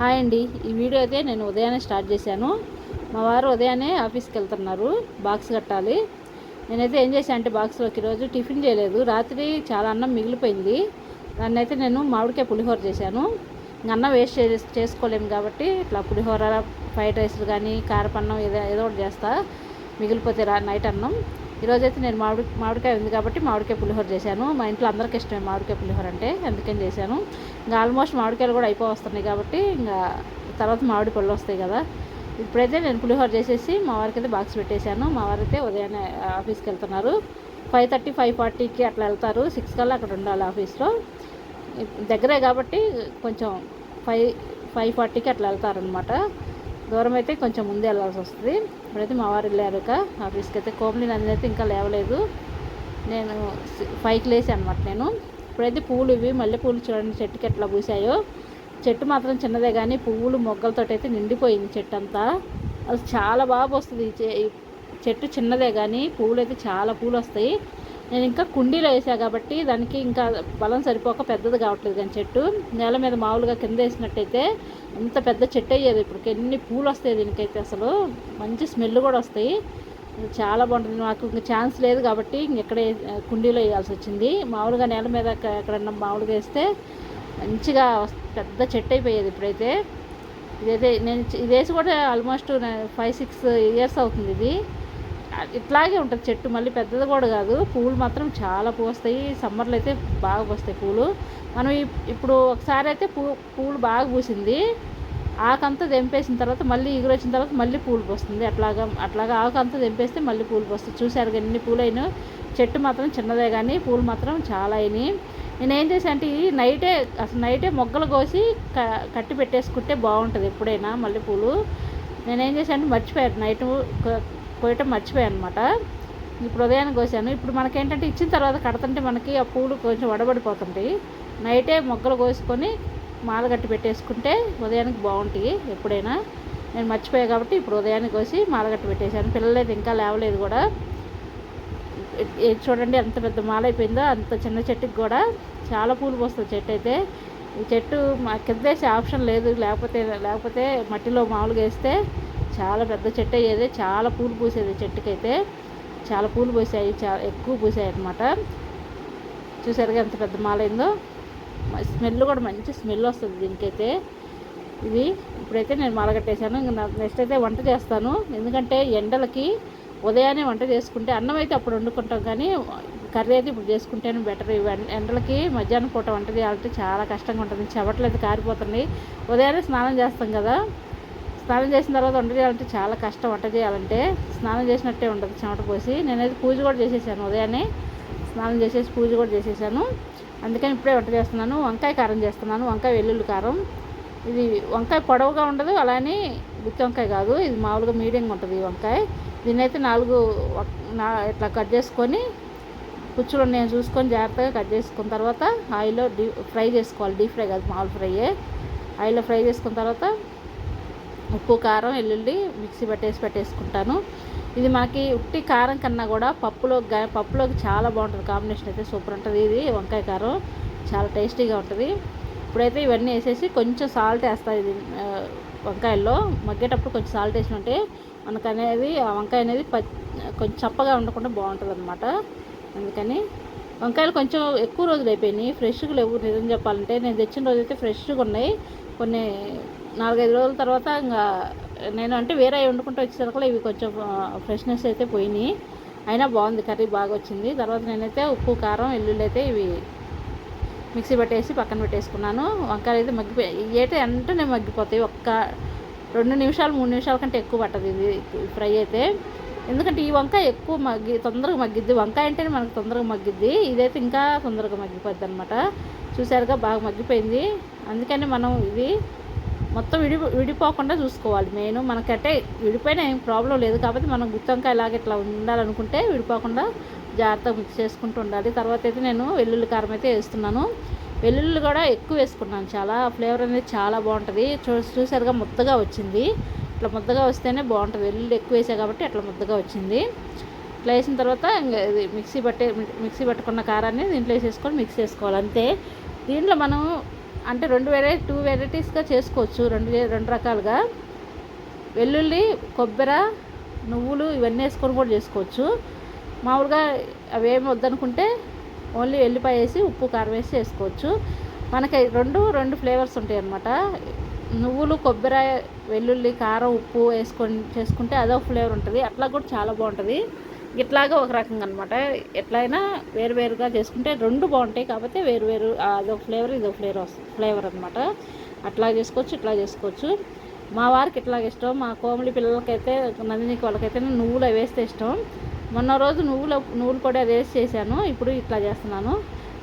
Hi అండి. ఈ video అయితే నేను ఉదయాన్నే స్టార్ట్ చేశాను. మా వారు ఉదయాన్నే ఆఫీస్కి వెళ్తున్నారు. బాక్స్ కట్టాలి. నేనైతే ఏం చేశాను అంటే బాక్స్లోకి ఈరోజు టిఫిన్ చేయలేదు. రాత్రి చాలా అన్నం మిగిలిపోయింది. దాన్ని అయితే నేను మామిడికాయ పులిహోర చేశాను. ఇంక అన్నం వేస్ట్ చేసుకోలేము కాబట్టి ఇట్లా పులిహోర ఫ్రైడ్ రైస్లు కానీ కారపన్నం ఏదో ఏదో ఒకటి చేస్తా. మిగిలిపోతే రా నైట్ అన్నం. ఈరోజైతే నేను మామిడి మామిడికాయ ఉంది కాబట్టి మామిడికాయ పులిహోర చేశాను. మా ఇంట్లో అందరికీ ఇష్టమే మామిడికాయ పులిహోర అంటే అందుకని చేశాను. ఇంకా ఆల్మోస్ట్ మామిడికాయలు కూడా అయిపో వస్తున్నాయి కాబట్టి ఇంకా తర్వాత మామిడి పళ్ళు వస్తాయి కదా. ఇప్పుడైతే నేను పులిహోర చేసేసి మా వారికి అయితే బాక్స్ పెట్టేశాను. మా వారైతే ఉదయాన్నే ఆఫీస్కి వెళ్తున్నారు ఫైవ్ థర్టీ ఫైవ్ ఫార్టీకి అట్లా వెళ్తారు. సిక్స్ కల్లా అక్కడ ఉండాలి ఆఫీస్లో. దగ్గరే కాబట్టి కొంచెం ఫైవ్ ఫైవ్ ఫార్టీకి అట్లా వెళ్తారనమాట దూరం అయితే కొంచెం ముందే వెళ్ళాల్సి వస్తుంది. ఇప్పుడైతే మా వారు వెళ్ళారు ఇక. ఆఫీస్కి అయితే కోమలి నందిని అయితే ఇంకా లేవలేదు. నేను పైకి లేసి అనమాట నేను. ఇప్పుడైతే పువ్వులు ఇవి మల్లె పూలు చూడండి చెట్టుకి ఎట్లా పూసాయో. చెట్టు మాత్రం చిన్నదే కానీ పువ్వులు మొగ్గలతో అయితే నిండిపోయింది చెట్టు అంతా. అది చాలా బాగా వస్తుంది ఈ చెట్టు చిన్నదే కానీ పువ్వులు అయితే చాలా పూలు వస్తాయి. నేను ఇంకా కుండీలో వేసా కాబట్టి దానికి ఇంకా బలం సరిపోక పెద్దది కావట్లేదు కానీ చెట్టు. నేల మీద మామూలుగా కింద వేసినట్టయితే అంత పెద్ద చెట్టు అయ్యేది ఇప్పుడు. ఎన్ని పూలు వస్తాయి దీనికైతే అసలు? మంచి స్మెల్ కూడా వస్తాయి. చాలా బాగుంటుంది. నాకు ఇంకా ఛాన్స్ లేదు కాబట్టి ఇంకెక్కడే కుండీలో వేయాల్సి వచ్చింది. మామూలుగా నేల మీద ఎక్కడన్నా మామూలుగా వేస్తే మంచిగా పెద్ద చెట్టు అయిపోయేది ఇప్పుడైతే. ఇదైతే నేను ఇదేసి ఇది వేసి కూడా ఆల్మోస్ట్ ఫైవ్ సిక్స్ ఇయర్స్ అవుతుంది ఇది. ఇట్లాగే ఉంటుంది. చెట్టు మళ్ళీ పెద్దది కూడా కాదు. పూలు మాత్రం చాలా పూస్తాయి. సమ్మర్లో అయితే బాగా పూస్తాయి పూలు. మనం ఇప్పుడు ఒకసారి అయితే పూ పూలు బాగా పూసింది. ఆకంతా తెంపేసిన తర్వాత మళ్ళీ ఎగురు వచ్చిన తర్వాత మళ్ళీ పూలు పోస్తుంది. అట్లాగా అట్లాగా ఆకంతా తెంపేస్తే మళ్ళీ పూలు పోస్తుంది చూశారు కానీ ఎన్ని పూలైనా. చెట్టు మాత్రం చిన్నదే కానీ పూలు మాత్రం చాలా అయినాయి. నేను ఏం చేశాను అంటే ఈ నైటే అసలు నైటే మొగ్గలు కోసి క కట్టి పెట్టేసుకుంటే బాగుంటుంది ఎప్పుడైనా మల్లెపూలు నేనేం చేశాను అంటే మర్చిపోయాను. నైట్ కోయటం మర్చిపోయాను అనమాట ఇప్పుడు ఉదయాన్ని కోసాను. ఇప్పుడు మనకేంటంటే ఇచ్చిన తర్వాత కడుతుంటే మనకి ఆ పూలు కొంచెం వడబడిపోతుంటాయి. నైటే మొగ్గలు కోసుకొని మాల కట్టి పెట్టేసుకుంటే ఉదయానికి బాగుంటాయి ఎప్పుడైనా. నేను మర్చిపోయా కాబట్టి ఇప్పుడు ఉదయాన్నే కోసి మాల కట్టి పెట్టేశాను. పిల్లలేదు ఇంకా లేవలేదు కూడా. చూడండి ఎంత పెద్ద మాల అయిపోయిందో అంత చిన్న చెట్టుకి కూడా చాలా పూలు పోస్తుంది చెట్టు అయితే. ఈ చెట్టు మా కింద వేసే ఆప్షన్ లేదు. లేకపోతే లేకపోతే మట్టిలో మామూలుగా వేస్తే చాలా పెద్ద చెట్టు అయ్యేది. చాలా పూలు పూసేది చెట్టుకైతే. చాలా పూలు పూసాయి. చాలా ఎక్కువ పూసాయి అనమాట చూసారుగా ఎంత పెద్ద మాల అయిందో స్మెల్ కూడా మంచి స్మెల్ వస్తుంది దీనికైతే. ఇది ఇప్పుడైతే నేను మాల కట్టేశాను. ఇంకా నెక్స్ట్ అయితే వంట చేస్తాను. ఎందుకంటే ఎండలకి ఉదయాన్నే వంట చేసుకుంటే అన్నం అయితే అప్పుడు వండుకుంటాం కానీ కర్రీ అయితే ఇప్పుడు చేసుకుంటేనే బెటర్. ఎండలకి మధ్యాహ్నం పూట వంట చేయాలంటే చాలా కష్టంగా ఉంటుంది. చెమటలు అయితే కారిపోతున్నాయి. ఉదయాన్నే స్నానం చేస్తాం కదా. స్నానం చేసిన తర్వాత వంట చేయాలంటే చాలా కష్టం. వంట చేయాలంటే స్నానం చేసినట్టే ఉండదు చెమట పోసి. నేనైతే పూజ కూడా చేసేసాను ఉదయాన్నే. స్నానం చేసేసి పూజ కూడా చేసేసాను. అందుకని ఇప్పుడే వంట చేస్తున్నాను. వంకాయ కారం చేస్తున్నాను. వంకాయ వెల్లుల్లి కారం. ఇది వంకాయ పొడవుగా ఉండదు అలానే గుత్తి వంకాయ కాదు. ఇది మామూలుగా మీడియంగా ఉంటుంది ఈ వంకాయ. దీన్ని అయితే నాలుగు ఇట్లా కట్ చేసుకొని కుచ్చులు నేను చూసుకొని జాగ్రత్తగా కట్ చేసుకున్న తర్వాత ఆయిల్లో డీ ఫ్రై చేసుకోవాలి. డీప్ ఫ్రై కాదు మామూలు ఫ్రైయే. ఆయిల్లో ఫ్రై చేసుకున్న తర్వాత ఉప్పు కారం వెల్లుల్లి మిక్సీ పట్టేసి పెట్టేసుకుంటాను. ఇది మనకి ఉట్టి కారం కన్నా కూడా పప్పులో గా- పప్పులోకి చాలా బాగుంటుంది. కాంబినేషన్ అయితే సూపర్ ఉంటుంది. ఇది వంకాయ కారం చాలా టేస్టీగా ఉంటుంది. ఇప్పుడైతే ఇవన్నీ వేసేసి కొంచెం సాల్ట్ వేస్తాను ఇది వంకాయల్లో. మగ్గేటప్పుడు కొంచెం సాల్ట్ వేసినట్టే మనకు అనేది ఆ వంకాయ అనేది ప కొంచెం చప్పగా ఉండకుండా బాగుంటుంది అనమాట అందుకని వంకాయలు కొంచెం ఎక్కువ రోజులు అయిపోయినాయి. ఫ్రెష్గా లేవు. నిజం చెప్పాలంటే నేను తెచ్చిన రోజు అయితే ఫ్రెష్గా ఉన్నాయి. కొన్ని నాలుగైదు రోజుల తర్వాత ఇంకా నేను అంటే వేరే వండుకుంటూ వచ్చేసరికి ఇవి కొంచెం ఫ్రెష్నెస్ అయితే పోయినాయి. అయినా బాగుంది కర్రీ బాగా వచ్చింది. తర్వాత నేనైతే ఉప్పు కారం వెల్లుల్లి అయితే ఇవి మిక్సీ పట్టేసి పక్కన పెట్టేసుకున్నాను. వంకాయలు అయితే మగ్గిపోయి అయితే వెంటనే మగ్గిపోతాయి. ఒక్క రెండు నిమిషాలు మూడు నిమిషాల కంటే ఎక్కువ పట్టదు ఇది ఫ్రై అయితే. ఎందుకంటే ఈ వంకాయ ఎక్కువ మగ్గి తొందరగా మగ్గిద్ది. వంకాయ అంటేనే మనకు తొందరగా మగ్గిద్ది. ఇదైతే ఇంకా తొందరగా మగ్గిపోద్ది అనమాట చూసారుగా బాగా మగ్గిపోయింది. అందుకని మనం ఇది మొత్తం విడి విడిపోకుండా చూసుకోవాలి. మెయిన్ మనకంటే విడిపోయినా ఏం ప్రాబ్లం లేదు కాబట్టి మనం గుత్తంకాయ ఇలాగ ఇట్లా ఉండాలనుకుంటే విడిపోకుండా జాగ్రత్తగా మిక్స్ చేసుకుంటూ ఉండాలి. తర్వాత అయితే నేను వెల్లుల్లి కారం అయితే వేస్తున్నాను. వెల్లుల్లి కూడా ఎక్కువ వేసుకున్నాను. చాలా ఫ్లేవర్ అనేది చాలా బాగుంటుంది. చూ చూసారుగా ముద్దగా వచ్చింది. ఇట్లా ముద్దగా వస్తేనే బాగుంటుంది. వెల్లుల్లి ఎక్కువ వేసాయి కాబట్టి అట్లా ముద్దగా వచ్చింది. ఇట్లా వేసిన తర్వాత ఇంకా ఇది మిక్సీ పట్టే మిక్సీ పట్టుకున్న కారాన్ని దీంట్లో వేసేసుకొని మిక్స్ చేసుకోవాలి. అంతే. దీంట్లో మనం అంటే రెండు వెరైటీ టూ వెరైటీస్గా చేసుకోవచ్చు. రెండు రెండు రకాలుగా. వెల్లుల్లి కొబ్బరి నువ్వులు ఇవన్నీ వేసుకొని కూడా చేసుకోవచ్చు. మామూలుగా అవేమి వద్దనుకుంటే ఓన్లీ వెల్లిపాయ వేసి ఉప్పు కారం వేసి వేసుకోవచ్చు మనకి రెండు రెండు ఫ్లేవర్స్ ఉంటాయి అన్నమాట. నువ్వులు కొబ్బరి వెల్లుల్లి కారం ఉప్పు వేసుకొని చేసుకుంటే అదొక ఫ్లేవర్ ఉంటుంది. అట్లా కూడా చాలా బాగుంటుంది. ఇట్లాగా ఒక రకంగా అనమాట ఎట్లయినా వేరువేరుగా చేసుకుంటే రెండు బాగుంటాయి కాబట్టి వేరు వేరు అదొక ఫ్లేవర్ ఇదొక ఫ్లేవర్ ఫ్లేవర్ అనమాట. అట్లా చేసుకోవచ్చు ఇట్లా చేసుకోవచ్చు. మా వారికి ఇట్లాగ ఇష్టం. మా కోమలి పిల్లలకైతే నందినికి వాళ్ళకైతే నువ్వులు వేస్తే ఇష్టం. మొన్న రోజు నువ్వుల నువ్వులు కూడా వేసి చేశాను. ఇప్పుడు ఇట్లా చేస్తున్నాను.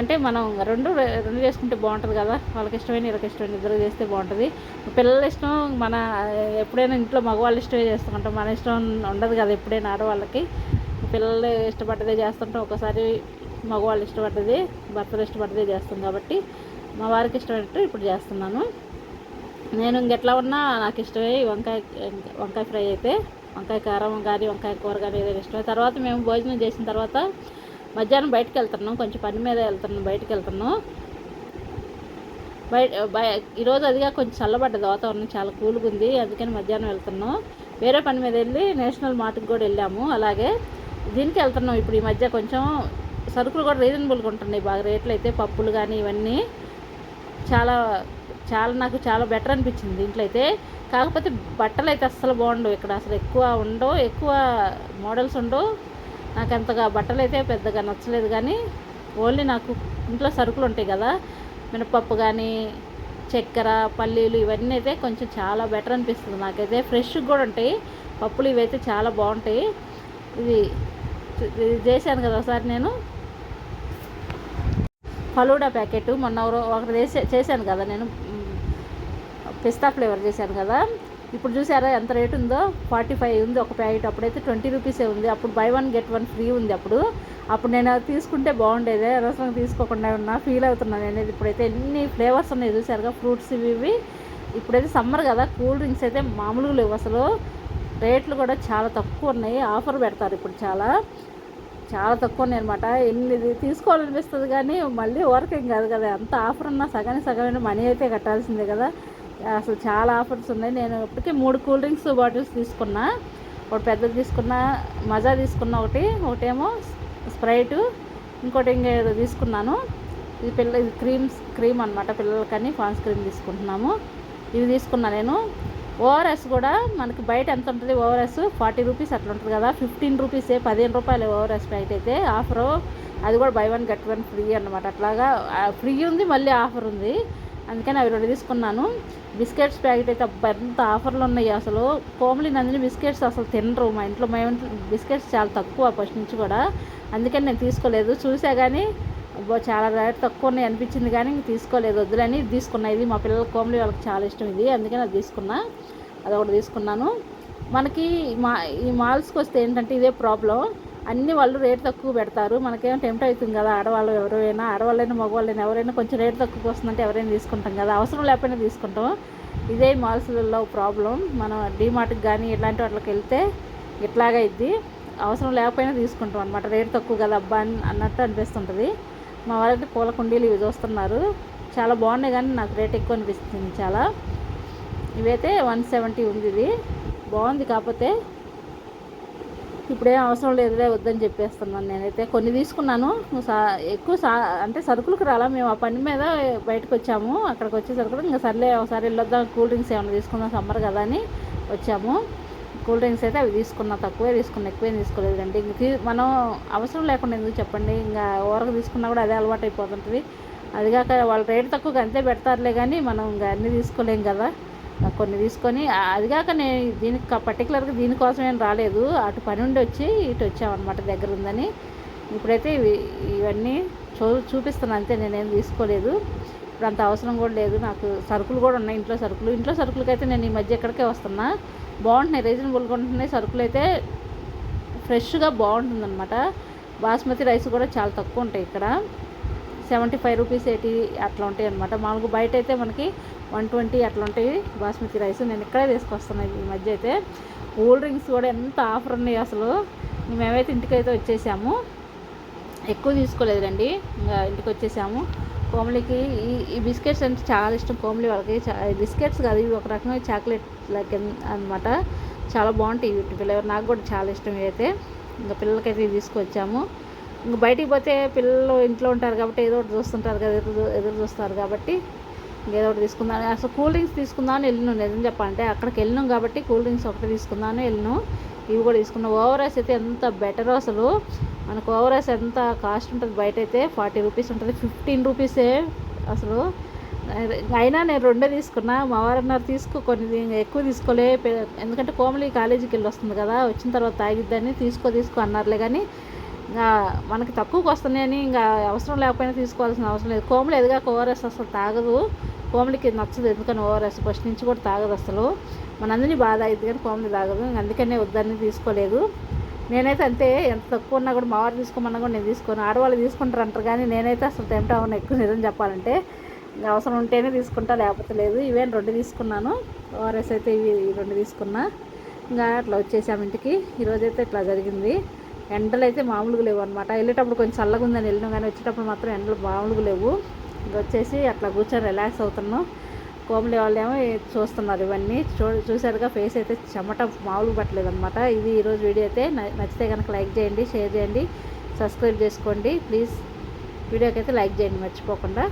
అంటే మనం రెండు రెండు చేసుకుంటే బాగుంటుంది కదా. వాళ్ళకి ఇష్టమైన వీళ్ళకి ఇష్టమైన ఇద్దరు చేస్తే బాగుంటుంది. పిల్లల ఇష్టం మన ఎప్పుడైనా ఇంట్లో మగవాళ్ళు ఇష్టమే చేస్తుంటాం మన ఇష్టం ఉండదు కదా ఎప్పుడైనా ఆడవాళ్ళకి. పిల్లలు ఇష్టపడ్డదే చేస్తుంటాం. ఒకసారి మగవాళ్ళు ఇష్టపడ్డది భర్తలు ఇష్టపడ్డదే చేస్తాం కాబట్టి మా వారికి ఇష్టమైనట్టు ఇప్పుడు చేస్తున్నాను. నేను ఇంకెట్లా ఉన్నా నాకు ఇష్టమే వంకాయ వంకాయ ఫ్రై అయితే. వంకాయ కారం కానీ వంకాయ కూర కానీ ఏదైనా ఇష్టమే. తర్వాత మేము భోజనం చేసిన తర్వాత మధ్యాహ్నం బయటకు వెళ్తున్నాం. కొంచెం పని మీద వెళ్తున్నాం బయటకు వెళ్తున్నాం. బయట ఈరోజు అదిగా కొంచెం చల్లబడ్డది వాతావరణం చాలా కూల్గా ఉంది. అందుకని మధ్యాహ్నం వెళ్తున్నాం. వేరే పని మీద వెళ్ళి నేషనల్ మార్ట్కి కూడా వెళ్ళాము. అలాగే దీనికి వెళ్తున్నాం ఇప్పుడు ఈ మధ్య కొంచెం సరుకులు కూడా రీజనబుల్గా ఉంటున్నాయి. బాగా రేట్లు అయితే పప్పులు కానీ ఇవన్నీ చాలా చాలా నాకు చాలా బెటర్ అనిపించింది దీంట్లో అయితే. కాకపోతే బట్టలు అయితే అస్సలు బాగుండవు ఇక్కడ. అసలు ఎక్కువ ఉండవు. ఎక్కువ మోడల్స్ ఉండవు. నాకు అంతగా బట్టలు అయితే పెద్దగా నచ్చలేదు కానీ ఓన్లీ నాకు ఇంట్లో సరుకులు ఉంటాయి కదా. మినపప్పు కానీ చక్కెర పల్లీలు ఇవన్నీ అయితే కొంచెం చాలా బెటర్ అనిపిస్తుంది నాకైతే. ఫ్రెష్గా కూడా ఉంటాయి. పప్పులు ఇవైతే చాలా బాగుంటాయి. ఇది ఇది చేశాను కదా ఒకసారి నేను. ఫలూడా ప్యాకెట్ మొన్న ఒకటి చేసే చేశాను కదా నేను. పిస్తా ఫ్లేవర్ చేశాను కదా. ఇప్పుడు చూసారా ఎంత రేట్ ఉందో? ఫార్టీ ఫైవ్ ఉంది ఒక ప్యాకెట్. అప్పుడైతే ట్వంటీ రూపీసే ఉంది. అప్పుడు buy one get one free ఉంది అప్పుడు. అప్పుడు నేను అది తీసుకుంటే బాగుండేదే. అనవసరం తీసుకోకుండా ఉన్నా ఫీల్ అవుతున్నాను నేను. ఇప్పుడైతే ఎన్ని ఫ్లేవర్స్ ఉన్నాయి చూసారుగా? ఫ్రూట్స్ ఇవి. ఇప్పుడైతే సమ్మర్ కదా. కూల్ డ్రింక్స్ అయితే మామూలుగా లేవు అసలు. రేట్లు కూడా చాలా తక్కువ ఉన్నాయి. ఆఫర్ పెడతారు ఇప్పుడు చాలా. చాలా తక్కువ ఉన్నాయి అనమాట ఎన్ని తీసుకోవాలనిపిస్తుంది కానీ మళ్ళీ ఓరకేం కాదు కదా. ఎంత ఆఫర్ ఉన్నా సగానికి సగమైన మనీ అయితే కట్టాల్సిందే కదా. అసలు చాలా ఆఫర్స్ ఉన్నాయి. నేను ఇప్పటికే మూడు కూల్ డ్రింక్స్ బాటిల్స్ తీసుకున్నా. ఒకటి పెద్దది తీసుకున్నా మజా తీసుకున్నా ఒకటి. ఒకటేమో స్ప్రైట్. ఇంకోటి ఇంకేదో తీసుకున్నాను. ఇది పిల్ల ఇది క్రీమ్స్ క్రీమ్ అనమాట పిల్లలకని ఫాన్స్ క్రీమ్ తీసుకుంటున్నాము. ఇవి తీసుకున్నా నేను. ఓఆర్ఎస్ కూడా మనకి బయట ఎంత ఉంటుంది? ఓఆర్ఎస్ ఫార్టీ రూపీస్ అట్లా ఉంటుంది కదా. ఫిఫ్టీన్ రూపీసే పదిహేను రూపాయలు ఓఆర్ఎస్ ప్యాకెట్ అయితే. ఆఫరు అది కూడా buy one get one free అనమాట అట్లాగా ఫ్రీ ఉంది మళ్ళీ ఆఫర్ ఉంది. అందుకని అవి రెండు తీసుకున్నాను. బిస్కెట్స్ ప్యాకెట్ అయితే ఎంత ఆఫర్లు ఉన్నాయి అసలు. కోమలి నందిని బిస్కెట్స్ అసలు తినరు. మా ఇంట్లో మా ఇంట్లో బిస్కెట్స్ చాలా తక్కువ ఫస్ట్ నుంచి కూడా. అందుకని నేను తీసుకోలేదు. చూసా కానీ చాలా రేట్ తక్కువ ఉన్నాయి అనిపించింది కానీ ఇంక తీసుకోలేదు. వద్దులని తీసుకున్నా. ఇది మా పిల్లల కోమలి వాళ్ళకి చాలా ఇష్టం ఇది. అందుకని అది తీసుకున్నా. అదొకటి తీసుకున్నాను. మనకి మా ఈ మాల్స్కి వస్తే ఏంటంటే ఇదే ప్రాబ్లం అన్ని వాళ్ళు రేట్ తక్కువ పెడతారు. మనకేం టెంప్ట్ అవుతుంది కదా ఆడవాళ్ళు ఎవరైనా ఆడవాళ్ళైనా మగవాళ్ళైనా ఎవరైనా కొంచెం రేట్ తక్కువ వస్తుందంటే ఎవరైనా తీసుకుంటాం కదా. అవసరం లేకపోయినా తీసుకుంటాం. ఇదే మాల్స్లలో ప్రాబ్లం మనం డీమార్ట్కి కానీ ఇలాంటి వాటికి వెళ్తే ఇట్లాగా ఇది అవసరం లేకపోయినా తీసుకుంటాం అనమాట రేట్ తక్కువ కదా అబ్బా అని అన్నట్టు అనిపిస్తుంటుంది. మా వాళ్ళైతే పూల కుండీలు ఇవి చూస్తున్నారు. చాలా బాగున్నాయి కానీ నాకు రేట్ ఎక్కువ అనిపిస్తుంది చాలా. ఇవైతే వన్ సెవెంటీ ఉంది ఇది. బాగుంది కాకపోతే ఇప్పుడేం అవసరం లేదులే వద్దని చెప్పేస్తున్నాను నేనైతే. కొన్ని తీసుకున్నాను. సా ఎక్కువ సా అంటే సరుకులకు రాలా. మేము ఆ పని మీద బయటకు వచ్చాము. అక్కడికి వచ్చేసరికి ఇంకా సర్లే ఒకసారి వెళ్ళొద్దాం. కూల్ డ్రింక్స్ ఏమైనా తీసుకుందాం సమ్మర్ కదా అని వచ్చాము. కూల్ డ్రింక్స్ అయితే అవి తీసుకున్నా తక్కువే తీసుకున్నా ఎక్కువేం తీసుకోలేదండి ఇంక మనం అవసరం లేకుండా ఎందుకు చెప్పండి? ఇంకా ఊరకు తీసుకున్నా కూడా అదే అలవాటు అయిపోతుంటుంది అదిగాక వాళ్ళ రేటు తక్కువ అంతే పెడతారులే కానీ మనం ఇంకా అన్నీ తీసుకోలేం కదా. కొన్ని తీసుకొని అదిగాక నేను దీనికి పర్టికులర్గా దీనికోసం ఏం రాలేదు. అటు పని ఉండి వచ్చి ఇటు వచ్చామన్నమాట దగ్గర ఉందని ఇప్పుడైతే ఇవి ఇవన్నీ చూ చూపిస్తున్నాను అంతే నేనేం తీసుకోలేదు. ఇప్పుడు అంత అవసరం కూడా లేదు. నాకు సరుకులు కూడా ఉన్నాయి ఇంట్లో సరుకులు. ఇంట్లో సరుకులకైతే నేను ఈ మధ్య ఎక్కడికే వస్తున్నా. బాగుంటున్నాయి రీజనబుల్గా ఉంటున్నాయి సరుకులు అయితే ఫ్రెష్గా బాగుంటుందన్నమాట. బాస్మతి రైస్ కూడా చాలా తక్కువ ఉంటాయి ఇక్కడ. సెవెంటీ ఫైవ్ రూపీస్ ఎయిటీ అట్లా ఉంటాయి అనమాట మామూలుగా బయట అయితే మనకి వన్ ట్వంటీ అట్లా ఉంటాయి బాస్మతి రైస్. నేను ఇక్కడే తీసుకొస్తున్నాను ఈ మధ్య అయితే. కూల్ డ్రింక్స్ కూడా ఎంత ఆఫర్ ఉన్నాయి అసలు. మేమైతే ఇంటికైతే వచ్చేసాము. ఎక్కువ తీసుకోలేదులేండి. ఇంకా ఇంటికి వచ్చేసాము. కోమలికి ఈ ఈ బిస్కెట్స్ అంటే చాలా ఇష్టం. కోమలి వాళ్ళకి బిస్కెట్స్ కాదు ఇవి ఒక రకమైన చాక్లెట్ లైక్ అనమాట చాలా బాగుంటాయి వీటి ఫ్లేవర్ నాకు కూడా చాలా ఇష్టం అయితే ఇంకా పిల్లలకైతే తీసుకొచ్చాము. ఇంకా బయటికి పోతే పిల్లలు ఇంట్లో ఉంటారు కాబట్టి ఏదో ఒకటి చూస్తుంటారు కదా ఎదురు ఎదురు చూస్తారు కాబట్టి ఏదో ఒకటి తీసుకుందాం. అసలు కూల్ డ్రింక్స్ తీసుకుందామని వెళ్ళిను నిజం చెప్పాలంటే. అక్కడికి వెళ్ళినాం కాబట్టి కూల్ డ్రింక్స్ ఒకటి తీసుకుందామని వెళ్ళిను. ఇవి కూడా తీసుకున్నాం. ఓవరాల్స్ అయితే ఎంత బెటర్ అసలు. మనకు ఓవరాల్స్ ఎంత కాస్ట్ ఉంటుంది బయట అయితే ఫార్టీ రూపీస్ ఉంటుంది. ఫిఫ్టీన్ రూపీసే అసలు. అయినా నేను రెండే తీసుకున్నా. మా వారు అన్నారు తీసుకో కొన్ని ఇంకా ఎక్కువ తీసుకోలే. ఎందుకంటే కోమలి కాలేజీకి వెళ్ళి వస్తుంది కదా. వచ్చిన తర్వాత తాగిద్దని తీసుకో తీసుకో అన్నారులే కానీ ఇంకా మనకి తక్కువకి వస్తున్నాయని ఇంకా అవసరం లేకపోయినా తీసుకోవాల్సిన అవసరం లేదు. కోమలు ఎదుగాక ఓఆర్ఎస్ అసలు తాగదు. కోమలికి నచ్చదు ఎందుకని ఓఆర్ఎస్? ఫస్ట్ నుంచి కూడా తాగదు అసలు. మనందరినీ బాధ అయింది కానీ కోమలి తాగదు. ఇంక అందుకనే వద్దని తీసుకోలేదు. నేనైతే అంతే ఎంత తక్కువ ఉన్నా కూడా మావారు తీసుకోమన్నా కూడా నేను తీసుకోను. ఆడవాళ్ళు తీసుకుంటారు అంటారు కానీ నేనైతే అసలు టెంప్ట్ అవ్వను ఎక్కువ నిజం చెప్పాలంటే. అవసరం ఉంటేనే తీసుకుంటా లేకపోతే లేదు. ఇవేం రెండు తీసుకున్నాను. ఓఆర్ఎస్ అయితే ఇవి రెండు తీసుకున్నా. ఇంకా అట్లా వచ్చేసాము ఇంటికి. ఈరోజైతే ఇట్లా జరిగింది. ఎండలు అయితే మామూలుగా లేవు అనమాట వెళ్ళేటప్పుడు కొంచెం చల్లగా ఉందని వెళ్ళినాం కానీ వచ్చేటప్పుడు మాత్రం ఎండలు మామూలుగా లేవు. వచ్చేసి అట్లా కూర్చొని రిలాక్స్ అవుతున్నాం. కోమలి వాళ్ళు ఏమో చూస్తున్నారు ఇవన్నీ. చూ చూసారుగా ఫేస్ అయితే చెమట మామూలు పట్టలేదు అనమాట ఇది ఈరోజు వీడియో అయితే. నచ్చితే కనుక లైక్ చేయండి షేర్ చేయండి సబ్స్క్రైబ్ చేసుకోండి. ప్లీజ్ వీడియోకి అయితే లైక్ చేయండి మర్చిపోకుండా.